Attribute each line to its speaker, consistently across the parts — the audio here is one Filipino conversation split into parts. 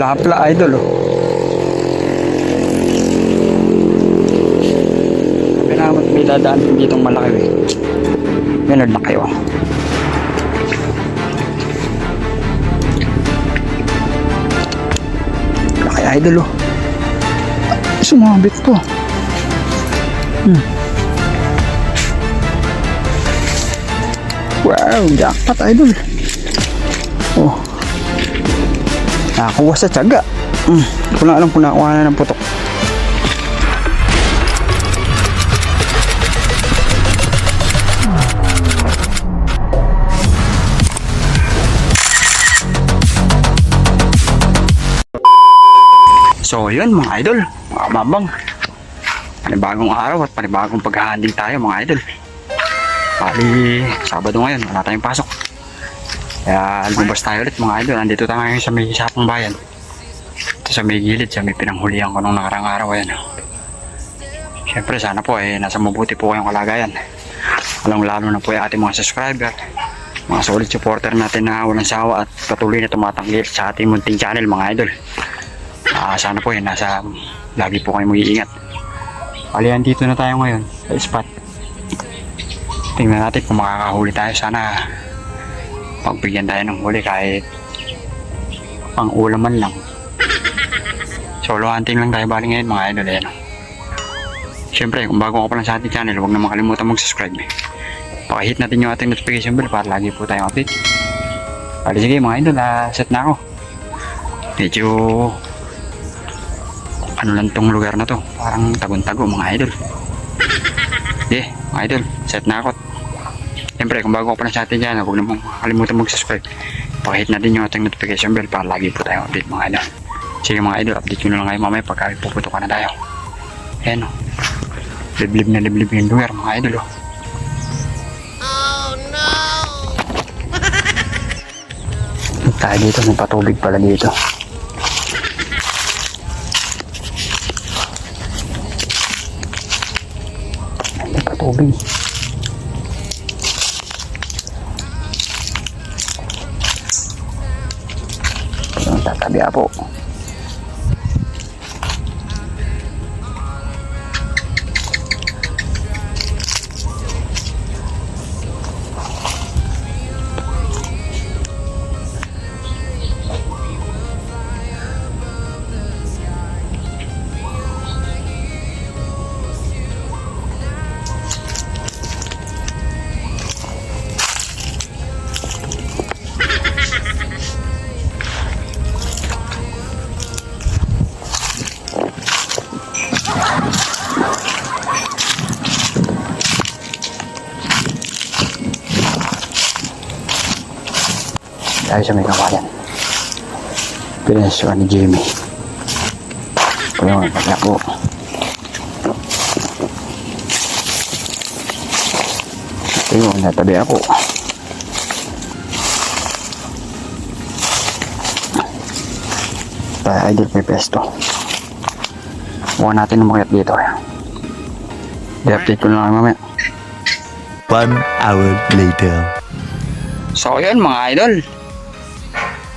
Speaker 1: Plapla idol oh. Sabi naman may dadaan din ditong malaki eh. Ganun na kayo. Laki idol oh. Sumabit po. Hmm. Wow, jackpot idol. Nakakuha sa tiyaga. Hmm. Hindi ko lang alam kung nakuha na ng putok. So yun mga idol, mga mabang. Panibagong araw at panibagong paghahanding tayo mga idol. Bali, Sabado ngayon, wala tayong pasok. Kaya lumabas tayo ulit mga idol. Nandito tayo ngayon sa may sapang bayan. Ito sa may gilid, sa may pinanghulihan ko nung nakarang araw. Ayan. Siyempre sana po eh, nasa mabuti po kayong kalagayan. Walang lalo na po yung ating mga subscriber. Mga solid supporter natin na walang sawa at patuloy na tumatanggil sa ating munting channel mga idol. Ah, sana po eh, nasa lagi po kayo mag-iingat. Alihan dito na tayo ngayon sa spot. Tingnan natin kung makakahuli tayo. Sana pagbigyan tayo ng huli kahit pang ulaman lang. Solo hunting lang tayo bali ngayon mga idol. Ayan. Siyempre, kung bago ka pa lang sa ating channel, huwag na makalimutan mag-subscribe. Pakihit natin yung ating notification bell para lagi po tayong update. Bali sige mga idol, ah, set na ako. Medyo ano lang tong lugar na to. Parang tagon-tago mga idol. Okay, mga idol, set na ako. Siyempre, kung bago ka pa lang sa atin dyan, huwag na mong kalimutan mag-subscribe. Pakihit natin yung ating notification bell para lagi po tayong update mga idol. Sige mga idol, update ko na lang kayo mamaya pagka puputok na tayo. Ayan o. Liblib na liblib yung lugar mga idol o. Oh no! tayo dito, may patubig pala dito. May patubig. Ang tatabi po. Tayo sa may kawayan. Pinasuan ni Jimmy. Ayun, wala po. Ayun, natabi ako. Tayo idol may pesto. Huwag natin umakyat dito. I-update ko na lang mamaya.
Speaker 2: One hour later.
Speaker 1: So yun mga idol.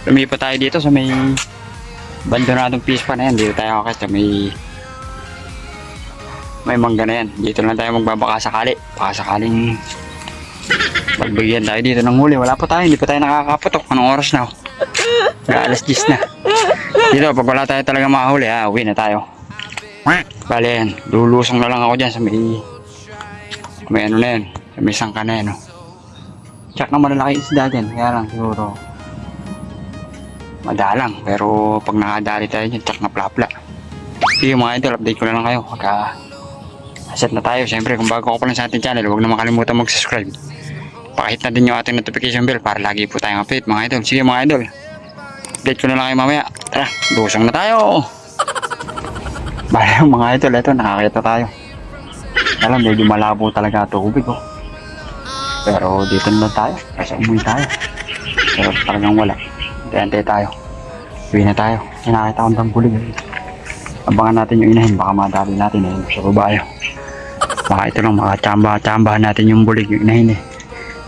Speaker 1: Lumipat tayo dito sa may bandonadong pispa na yan. Dito tayo kasi sa may may mangga na yan. Dito lang tayo magbabaka sakali. Baka sakaling pagbigyan tayo dito ng huli. Wala pa tayo. Hindi pa tayo nakakaputok. Anong oras na? Kaya alas 10 na. Dito pag wala tayo talaga makahuli ha, uwi na tayo. Bale yan. Lulusong na lang ako dyan sa may may ano na yan. Sa may sangka na yan. Oh. Tsak na malalaki isda dyan. Kaya lang siguro madalang. Pero pag nakadali tayo dyan, tsak na plapla. Sige mga idol, update ko na lang kayo. Pagka set na tayo. Siyempre, kung bago ka pa lang sa ating channel, huwag na makalimutan mag-subscribe. Pakihit na din yung ating notification bell para lagi po tayong update mga idol. Sige mga idol. Update ko na lang kayo mamaya. Tara, lusong na tayo. Bale mga idol, eto nakakita tayo. Alam, medyo malabo talaga tubig oh. Pero dito na tayo. Kasi umuwi tayo. Pero talagang wala. Antay tayo. Uwi na tayo. May nakita akong tangkulig. Eh. Abangan natin yung inahin. Baka madali natin eh. Sa babae. Baka ito lang makachamba-chambahan natin yung bulig yung inahin eh.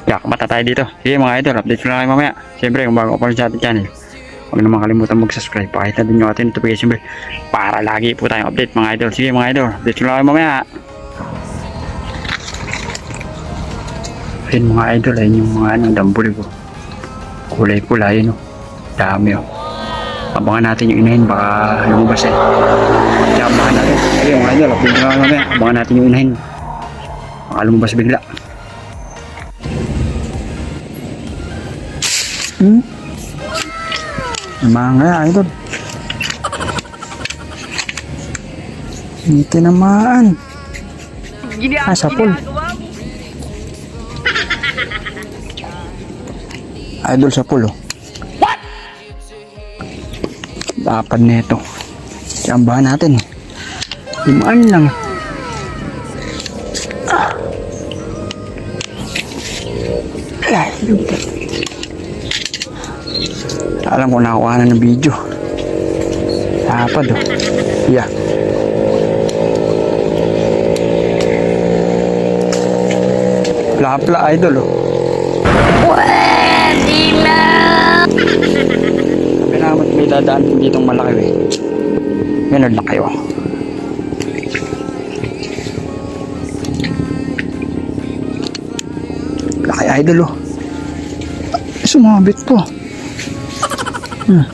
Speaker 1: Yak, mata tayo dito. Sige mga idol, update ko na kayo mamaya. Siyempre, kung bago pa rin sa ating channel, Huwag na makalimutan mag-subscribe. Pakita din yung ating notification bell para lagi po tayong update mga idol. Sige mga idol, update nyo lang kayo mamaya. Ayun mga idol, ayun yung mga anong dambuli ko. Kulay pula yun oh. Dami oh. Abangan natin yung inahin, baka lumabas eh. Kaya abangan natin. Sige mga idol, lang kayo mamaya. Abangan natin yung inahin. Baka lumabas bigla. Hmm? Mga idol. Hindi tinamaan. Ah, sa pool. Idol sa pool, oh. Dapat nito. Tiyambahan natin, eh. Limaan lang. Ah. Ay, alam ko nakakuha na ng video. Dapat, oh. Yeah. Pla-pla idol, oh. Kailangan may dadaan din ditong malaki eh. Yan ang laki oh. Laki idol oh. Sumabit po. Hmm.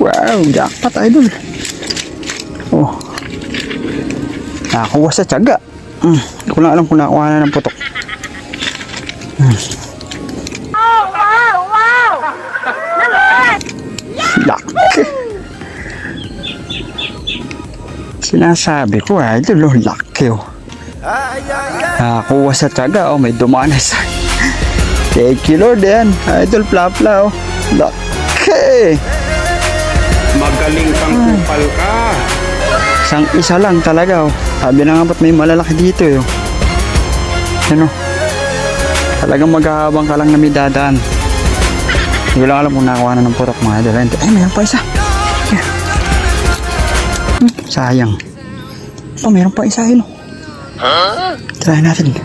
Speaker 1: Wow, jackpot idol. Oh. Nakakuha sa tiyaga. Hmm. Hindi ko lang alam kung nakakuha na ng putok. Laki. Sinasabi ko, idol, oh, laki, oh. Nakakuha sa tiyaga, oh, may dumaan na sa... Thank you, Lord, yan. Idol, plapla, oh. Laki.
Speaker 3: Magaling kang kupal ka.
Speaker 1: Isang isa lang talaga, oh. Sabi na nga ba't may malalaki dito, eh, oh. Ano? Talagang maghahabang ka lang na may dadaan. Hindi ko lang alam kung nakakuha na ng putok mga idol. Ay, mayroon pa isa. Yan. Sayang. Oh, mayroon pa isa yun. oh. Try natin.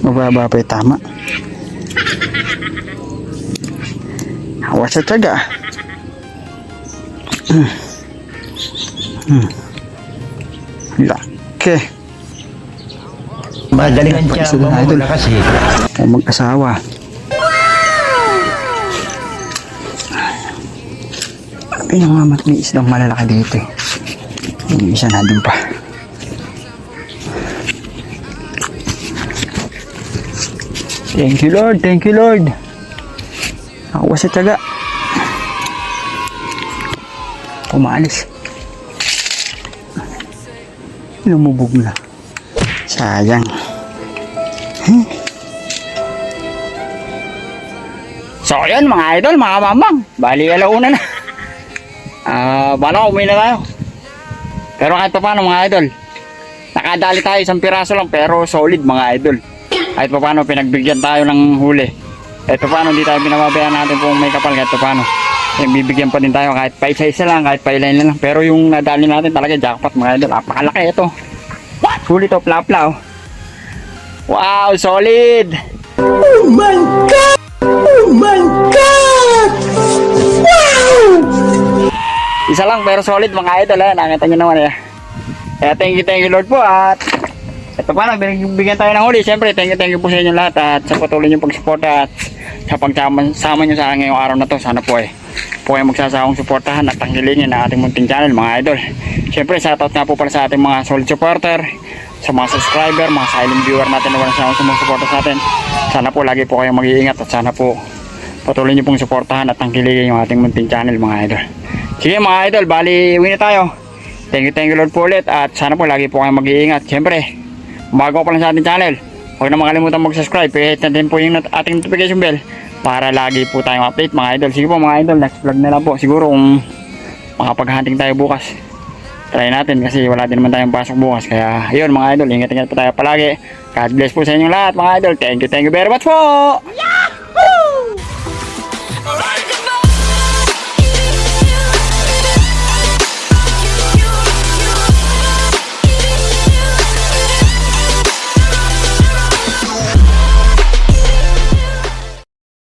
Speaker 1: Mababa pa yung tama. Hawa sa tiyaga. Laki.
Speaker 4: Magaling
Speaker 1: lang, idol.
Speaker 4: mamula kasi.
Speaker 1: O mag-asawa. Sabi na nga mat may isdang malalaki dito eh. Yung isa na dun pa. Thank you Lord, thank you Lord. Ako sa tiyaga. Umalis. Lumubog na. Sayang. So yun mga idol, mga mamang. Bali alauna na. Ah, bala umuwi na tayo. Pero kahit pa paano mga idol. Nakadali tayo isang piraso lang pero solid mga idol. Kahit pa paano pinagbigyan tayo ng huli. Kahit pa paano hindi tayo binababayaan natin kung may kapal kahit pa paano. Eh, bibigyan pa din tayo kahit pa isa-isa lang, kahit pa ilan lang. Pero yung nadali natin talaga jackpot mga idol. Napakalaki ito. Huli to, plapla oh. Wow, solid! Isa lang pero solid mga idol eh. Nakita nyo naman eh. Kaya thank you, thank you Lord po at ito pa lang, bigyan tayo ng huli. Siyempre, thank you, thank you po sa inyo lahat at sa patuloy nyo pagsuporta at sa pagsama sama nyo sa akin ngayong araw na to. Sana po eh, po kayo magsasawang suportahan at tangkilin ang ating munting channel mga idol. Siyempre, shoutout nga po pala sa ating mga solid supporter, sa mga subscriber, mga silent viewer natin na walang sawang sumusuporta sa atin. Sana po lagi po kayo mag-iingat at sana po patuloy nyo pong suportahan at tangkilin yung ating munting channel mga idol. Sige mga idol, bali uwi na tayo. Thank you, thank you Lord po ulit at sana po lagi po kayo mag-iingat. Siyempre, bago pa lang sa ating channel, huwag na makalimutan mag-subscribe. I-hit na din po yung ating notification bell para lagi po tayong update mga idol. Sige po mga idol, next vlog na lang po. Siguro kung makapag-hunting tayo bukas. Try natin kasi wala din naman tayong pasok bukas. Kaya ayun mga idol, ingat-ingat po tayo palagi. God bless po sa inyong lahat mga idol. Thank you, thank you very much po!